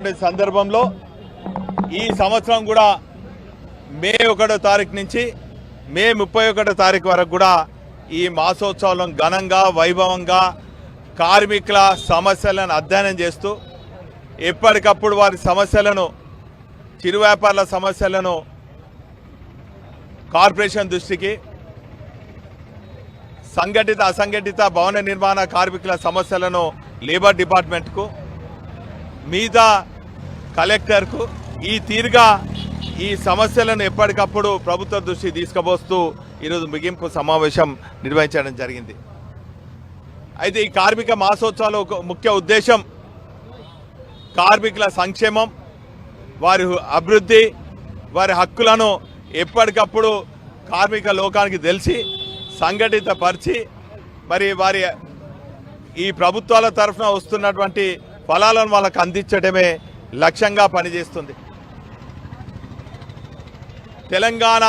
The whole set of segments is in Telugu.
సందర్భంలో ఈ సంవత్సరం కూడా మే ఒకటో తారీఖు నుంచి మే ముప్పై ఒకటో తారీఖు వరకు కూడా ఈ మాసోత్సవం ఘనంగా వైభవంగా కార్మికుల సమస్యలను అధ్యయనం చేస్తూ ఎప్పటికప్పుడు వారి సమస్యలను చిరు వ్యాపారుల సమస్యలను కార్పొరేషన్ దృష్టికి సంఘటిత అసంఘటిత భవన నిర్మాణ కార్మికుల సమస్యలను లేబర్ డిపార్ట్మెంట్కు మీద కలెక్టర్కు ఈ తీరుగా ఈ సమస్యలను ఎప్పటికప్పుడు ప్రభుత్వ దృష్టి తీసుకుపోస్తూ ఈరోజు ముగింపు సమావేశం నిర్వహించడం జరిగింది. అయితే ఈ కార్మిక మాసోత్సవాల ఒక ముఖ్య ఉద్దేశం కార్మికుల సంక్షేమం వారి అభివృద్ధి వారి హక్కులను ఎప్పటికప్పుడు కార్మిక లోకానికి తెలిసి సంఘటిత పరిచి మరి వారి ఈ ప్రభుత్వాల తరఫున వస్తున్నటువంటి ఫలాలను వాళ్ళకు అందించడమే లక్ష్యంగా పనిచేస్తుంది. తెలంగాణ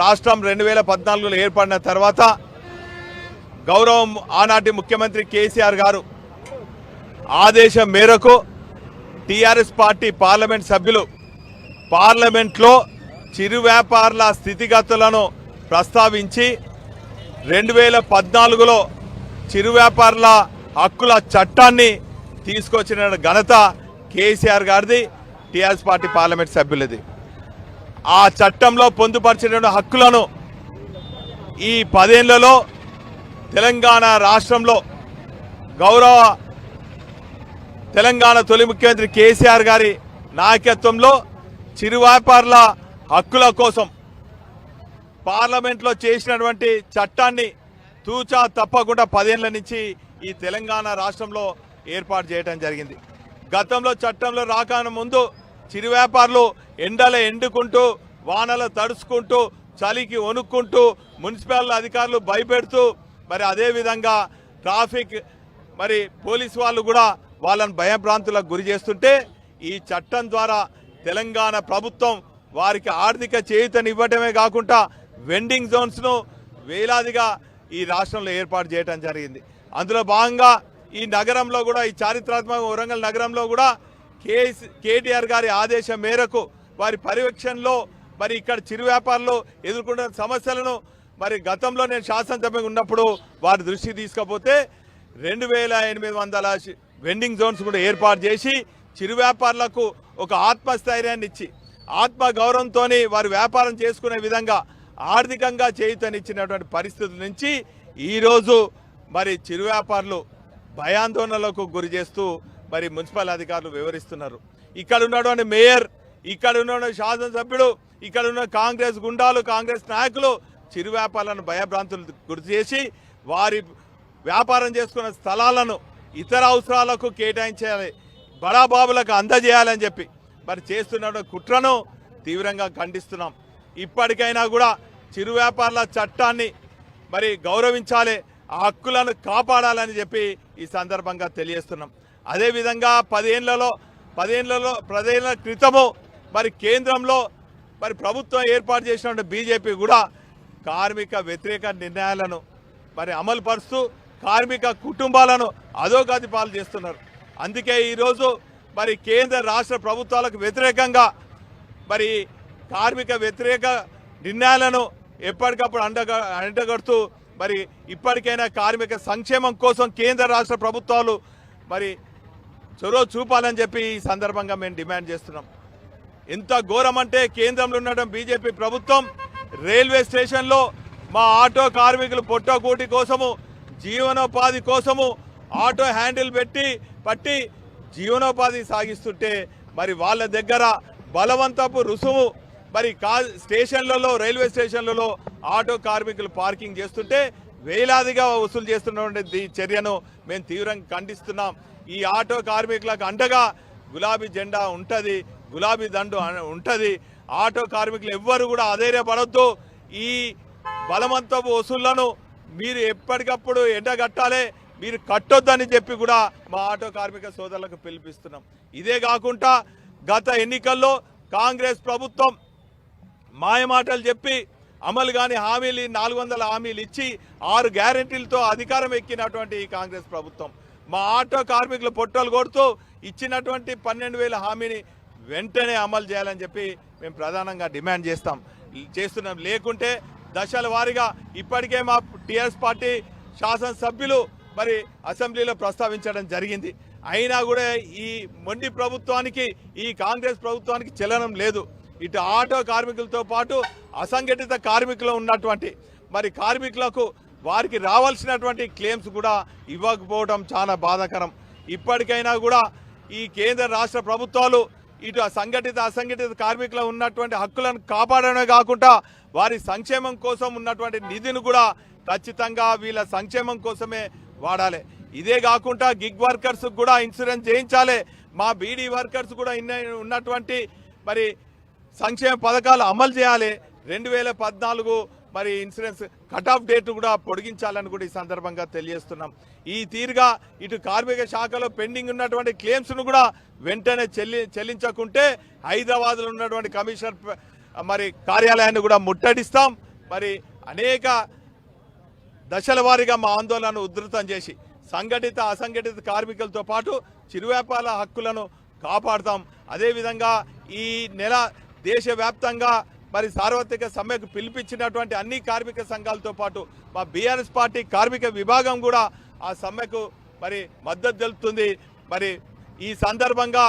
రాష్ట్రం రెండు వేల పద్నాలుగులో ఏర్పడిన తర్వాత గౌరవం ఆనాటి ముఖ్యమంత్రి కేసీఆర్ గారు ఆదేశం మేరకు టీఆర్ఎస్ పార్టీ పార్లమెంట్ సభ్యులు పార్లమెంట్లో చిరు వ్యాపారుల స్థితిగతులను ప్రస్తావించి రెండు వేల పద్నాలుగులో చిరు వ్యాపారుల హక్కుల చట్టాన్ని తీసుకొచ్చిన ఘనత కేసీఆర్ గారిది టీఆర్ఎస్ పార్టీ పార్లమెంట్ సభ్యులది. ఆ చట్టంలో పొందుపరిచిన హక్కులను ఈ పదేళ్ళలో తెలంగాణ రాష్ట్రంలో గౌరవ తెలంగాణ తొలి ముఖ్యమంత్రి కేసీఆర్ గారి నాయకత్వంలో చిరు వ్యాపారుల హక్కుల కోసం పార్లమెంట్లో చేసినటువంటి చట్టాన్ని తూచా తప్పకుండా పదేళ్ళ నుంచి ఈ తెలంగాణ రాష్ట్రంలో ఏర్పాటు చేయడం జరిగింది. గతంలో చట్టంలో రాకాన ముందు చిరు వ్యాపారులు ఎండల ఎండుకుంటూ వానలు తడుచుకుంటూ చలికి వణుక్కుంటూ మున్సిపల్ అధికారులు భయపెడుతూ మరి అదేవిధంగా ట్రాఫిక్ మరి పోలీసు వాళ్ళు కూడా వాళ్ళని భయభ్రాంతులకు గురి చేస్తుంటే ఈ చట్టం ద్వారా తెలంగాణ ప్రభుత్వం వారికి ఆర్థిక చేయూతనివ్వటమే కాకుండా వెండింగ్ జోన్స్ను వేలాదిగా ఈ రాష్ట్రంలో ఏర్పాటు చేయడం జరిగింది. అందులో భాగంగా ఈ నగరంలో కూడా ఈ చారిత్రాత్మక వరంగల్ నగరంలో కూడా కేటీఆర్ గారి ఆదేశం మేరకు వారి పర్యవేక్షణలో మరి ఇక్కడ చిరు వ్యాపారులు ఎదుర్కొంటున్న సమస్యలను మరి గతంలో నేను శాసనసభ్యంగా ఉన్నప్పుడు వారి దృష్టికి తీసుకపోతే రెండు వేల ఎనిమిది వందల వెండింగ్ జోన్స్ కూడా ఏర్పాటు చేసి చిరు వ్యాపారులకు ఒక ఆత్మస్థైర్యాన్ని ఇచ్చి ఆత్మ గౌరవంతో వారు వ్యాపారం చేసుకునే విధంగా ఆర్థికంగా చేయుతనిచ్చినటువంటి పరిస్థితుల నుంచి ఈరోజు మరి చిరు వ్యాపారులు భయాందోళనలకు గురి చేస్తూ మరి మున్సిపల్ అధికారులు వివరిస్తున్నారు. ఇక్కడ ఉన్నటువంటి మేయర్ ఇక్కడ ఉన్న శాసనసభ్యుడు ఇక్కడ ఉన్న కాంగ్రెస్ గుండాలు కాంగ్రెస్ నాయకులు చిరు వ్యాపారులను భయభ్రాంతులు గురి చేసి వారి వ్యాపారం చేసుకున్న స్థలాలను ఇతర అవసరాలకు కేటాయించాలి బడాబాబులకు అందజేయాలని చెప్పి మరి చేస్తున్న కుట్రను తీవ్రంగా ఖండిస్తున్నాం. ఇప్పటికైనా కూడా చిరు వ్యాపారుల చట్టాన్ని మరి గౌరవించాలి ఆ హక్కులను కాపాడాలని చెప్పి ఈ సందర్భంగా తెలియజేస్తున్నాం. అదేవిధంగా పదేళ్ళలో పదేళ్ళలో పదేళ్ళ క్రితము మరి కేంద్రంలో మరి ప్రభుత్వం ఏర్పాటు చేసినటువంటి బీజేపీ కూడా కార్మిక వ్యతిరేక నిర్ణయాలను మరి అమలు పరుస్తూ కార్మిక కుటుంబాలను అధోగతి పాలు చేస్తున్నారు. అందుకే ఈరోజు మరి కేంద్ర రాష్ట్ర ప్రభుత్వాలకు వ్యతిరేకంగా మరి కార్మిక వ్యతిరేక నిర్ణయాలను ఎప్పటికప్పుడు అండగ అండగడుతూ మరి ఇప్పటికైనా కార్మిక సంక్షేమం కోసం కేంద్ర రాష్ట్ర ప్రభుత్వాలు మరి చొరవ చూపాలని చెప్పి ఈ సందర్భంగా మేము డిమాండ్ చేస్తున్నాం. ఎంత ఘోరం అంటే కేంద్రంలో ఉండడం బీజేపీ ప్రభుత్వం రైల్వే స్టేషన్లో మా ఆటో కార్మికులు పొట్టకూటి కోసము జీవనోపాధి కోసము ఆటో హ్యాండిల్ పెట్టి పట్టి జీవనోపాధి సాగిస్తుంటే మరి వాళ్ళ దగ్గర బలవంతపు రుసుము మరి కా స్టేషన్లలో రైల్వే స్టేషన్లలో ఆటో కార్మికులు పార్కింగ్ చేస్తుంటే వేలాదిగా వసూలు చేస్తున్నటువంటి చర్యను మేము తీవ్రంగా ఖండిస్తున్నాం. ఈ ఆటో కార్మికులకు అండగా గులాబీ జెండా ఉంటుంది గులాబీ దండు ఉంటుంది. ఆటో కార్మికులు ఎవ్వరు కూడా అధైర్యపడద్దు. ఈ బలవంతపు వసూళ్ళను మీరు ఎప్పటికప్పుడు ఎండగట్టాలి మీరు కట్టొద్దని చెప్పి కూడా మా ఆటో కార్మిక సోదరులకు పిలిపిస్తున్నాం. ఇదే కాకుండా గత ఎన్నికల్లో కాంగ్రెస్ ప్రభుత్వం మాయమాటలు చెప్పి అమలు కాని హామీలు నాలుగు వందల హామీలు ఇచ్చి ఆరు గ్యారెంటీలతో అధికారం ఎక్కినటువంటి ఈ కాంగ్రెస్ ప్రభుత్వం. మా ఆటో కార్మికులు పొట్టలు కొడుతూ ఇచ్చినటువంటి పన్నెండు వేల హామీని వెంటనే అమలు చేయాలని చెప్పి మేము ప్రధానంగా డిమాండ్ చేస్తాం. చేస్తున్నాం. లేకుంటే దశల వారీగా ఇప్పటికే మా టీఆర్ఎస్ పార్టీ శాసనసభ్యులు మరి అసెంబ్లీలో ప్రస్తావించడం జరిగింది. అయినా కూడా ఈ మొండి ప్రభుత్వానికి ఈ కాంగ్రెస్ ప్రభుత్వానికి చలనం లేదు. ఇటు ఆటో కార్మికులతో పాటు అసంఘటిత కార్మికులు ఉన్నటువంటి మరి కార్మికులకు వారికి రావాల్సినటువంటి క్లెయిమ్స్ కూడా ఇవ్వకపోవడం చాలా బాధాకరం. ఇప్పటికైనా కూడా ఈ కేంద్ర రాష్ట్ర ప్రభుత్వాలు ఇటు సంఘటిత అసంఘటిత కార్మికులు ఉన్నటువంటి హక్కులను కాపాడడమే కాకుండా వారి సంక్షేమం కోసం ఉన్నటువంటి నిధిని కూడా ఖచ్చితంగా వీళ్ళ సంక్షేమం కోసమే వాడాలి. ఇదే కాకుండా గిగ్ వర్కర్స్ కూడా ఇన్సూరెన్స్ చేయించాలి. మా బీడీ వర్కర్స్ కూడా ఇన్న ఉన్నటువంటి మరి సంక్షేమ పథకాలు అమలు చేయాలి. రెండు వేల పద్నాలుగు మరి ఇన్సూరెన్స్ కట్ ఆఫ్ డేట్ కూడా పొడిగించాలని కూడా ఈ సందర్భంగా తెలియజేస్తున్నాం. ఈ తీరుగా ఇటు కార్మిక శాఖలో పెండింగ్ ఉన్నటువంటి క్లెయిమ్స్ను కూడా వెంటనే చెల్లి చెల్లించకుంటే హైదరాబాద్లో ఉన్నటువంటి కమిషనర్ మరి కార్యాలయాన్ని కూడా ముట్టడిస్తాం. మరి అనేక దశల వారీగా మా ఆందోళనను ఉధృతం చేసి సంఘటిత అసంఘటిత కార్మికులతో పాటు చిరువ్యాపార హక్కులను కాపాడుతాం. అదేవిధంగా ఈ నెల దేశవ్యాప్తంగా మరి సార్వత్రిక సమ్మెకు పిలిపించినటువంటి అన్ని కార్మిక సంఘాలతో పాటు మా బీఆర్ఎస్ పార్టీ కార్మిక విభాగం కూడా ఆ సమ్మెకు మరి మద్దతు తెలుపుతుంది. మరి ఈ సందర్భంగా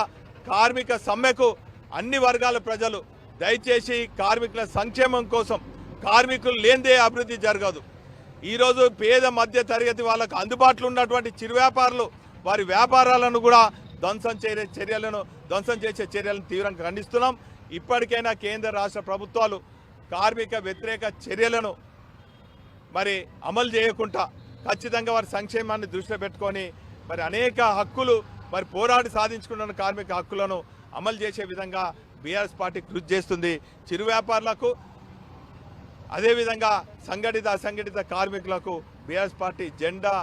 కార్మిక సమ్మెకు అన్ని వర్గాల ప్రజలు దయచేసి కార్మికుల సంక్షేమం కోసం కార్మికులు లేనిదే అభివృద్ధి జరగదు. ఈరోజు పేద మధ్య తరగతి వాళ్ళకు అందుబాటులో ఉన్నటువంటి చిరు వ్యాపారులు వారి వ్యాపారాలను కూడా ధ్వంసం చేసే చర్యలను ధ్వంసం చేసే చర్యలను తీవ్రంగా ఖండిస్తున్నాం. ఇప్పటికైనా కేంద్ర రాష్ట్ర ప్రభుత్వాలు కార్మిక వ్యతిరేక చర్యలను మరి అమలు చేయకుండా ఖచ్చితంగా వారి సంక్షేమాన్ని దృష్టిలో పెట్టుకొని మరి అనేక హక్కులు మరి పోరాడి సాధించుకున్న కార్మిక హక్కులను అమలు చేసే విధంగా బీఆర్ఎస్ పార్టీ కృషి చేస్తుంది. చిరు వ్యాపారులకు అదేవిధంగా సంఘటిత అసంఘటిత కార్మికులకు బీఆర్ఎస్ పార్టీ జెండా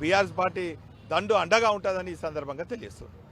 బీఆర్ఎస్ పార్టీ దండు అండగా ఉంటుందని ఈ సందర్భంగా తెలియజేస్తుంది